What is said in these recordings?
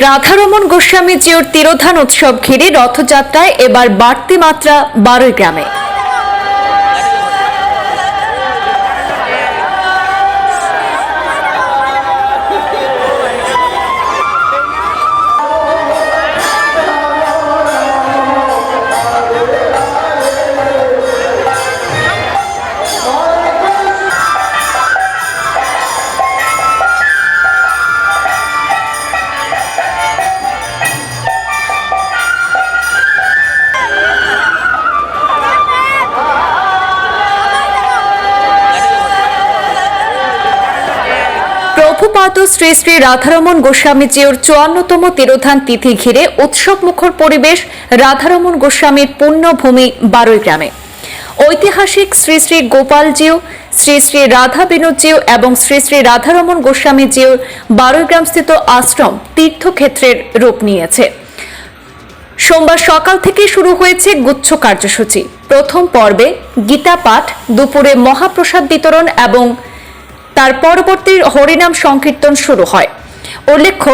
রাধারমন গোস্বামী জিওর তিরোধান উৎসব ঘিরে রথযাত্রায় এবার বাড়তি মাত্রা বারোই গ্রামে প্রভুপাদ শ্রী শ্রী রাধারমন গোস্বামী জিওর চুয়ান্নতম তিরোধান তিথি ঘিরে উৎসব মুখর পরিবেশ রাধারমন গোস্বামীর পুণ্যভূমি বারোই গ্রামে। ঐতিহাসিক শ্রী শ্রী গোপালজিও শ্রী শ্রী রাধা বিনোদ জিও এবং শ্রী শ্রী রাধারমন গোস্বামী জিওর বারোই গ্রাম স্থিত আশ্রম তীর্থক্ষেত্রের রূপ নিয়েছে। সোমবার সকাল থেকে শুরু হয়েছে গুচ্ছ কার্যসূচি। প্রথম পর্বে গীতা পাঠ দুপুরে মহাপ্রসাদ বিতরণ এবং তার পরবর্তী হরিনাম সংকীর্তন শুরু হয়। উল্লেখ্য,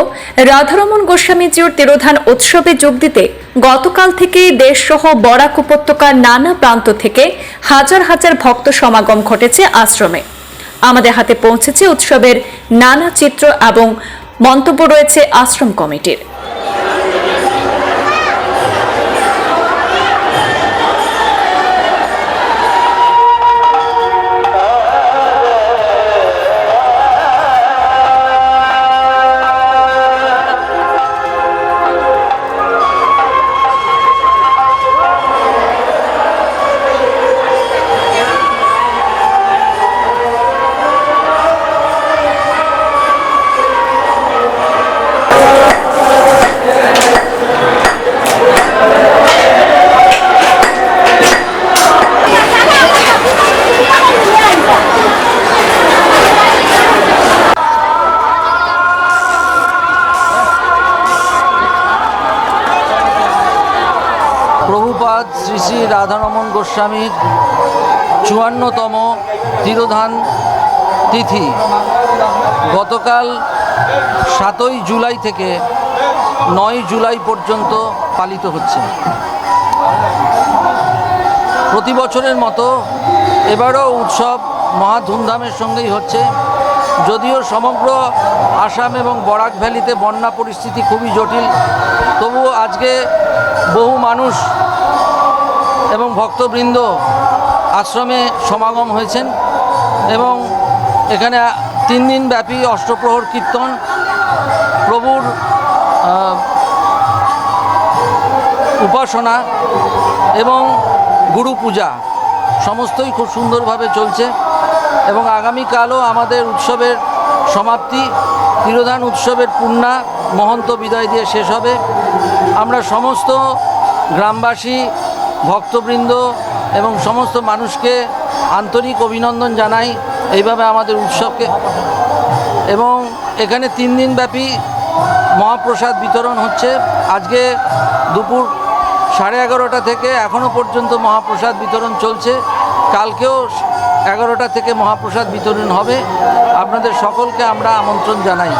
রাধারমন গোস্বামীজির তিরোধান উৎসবে যোগ দিতে গতকাল থেকেই দেশসহ বরাক উপত্যকার নানা প্রান্ত থেকে হাজার হাজার ভক্ত সমাগম ঘটেছে আশ্রমে। আমাদের হাতে পৌঁছেছে উৎসবের নানা চিত্র এবং মন্তব্য রয়েছে আশ্রম কমিটির। প্রভুপাদ শ্রী শ্রী রাধারমন গোস্বামীর চুয়ান্নতম তিরোধান তিথি। গতকাল সাতই জুলাই থেকে নয় জুলাই পর্যন্ত পালিত হচ্ছে। প্রতি বছরের মতো এবারও উৎসব মহা ধুমধামের সঙ্গেই হচ্ছে। যদিও সমগ্র আসাম এবং বরাক ভ্যালিতে বন্যা পরিস্থিতি খুবই জটিল, তবুও আজকে বহু মানুষ এবং ভক্তবৃন্দ আশ্রমে সমাগম হয়েছেন এবং এখানে তিন দিন ব্যাপী অষ্টপ্রহর কীর্তন প্রভুর উপাসনা এবং গুরু পূজা, সমস্তই খুব সুন্দরভাবে চলছে এবং আগামীকালও আমাদের উৎসবের সমাপ্তি, তিরোধান উৎসবের পূর্ণা, মহন্ত বিদায় দিয়ে শেষ হবে। আমরা সমস্ত গ্রামবাসী, ভক্তবৃন্দ এবং সমস্ত মানুষকে আন্তরিক অভিনন্দন জানাই এইভাবে আমাদের উৎসবকে। এবং এখানে তিন দিন ব্যাপী মহাপ্রসাদ বিতরণ হচ্ছে। আজকে দুপুর সাড়ে এগারোটা থেকে এখনও পর্যন্ত মহাপ্রসাদ বিতরণ চলছে। কালকেও এগারোটা থেকে মহাপ্রসাদ বিতরণ হবে। আপনাদের সকলকে আমরা আমন্ত্রণ জানাই।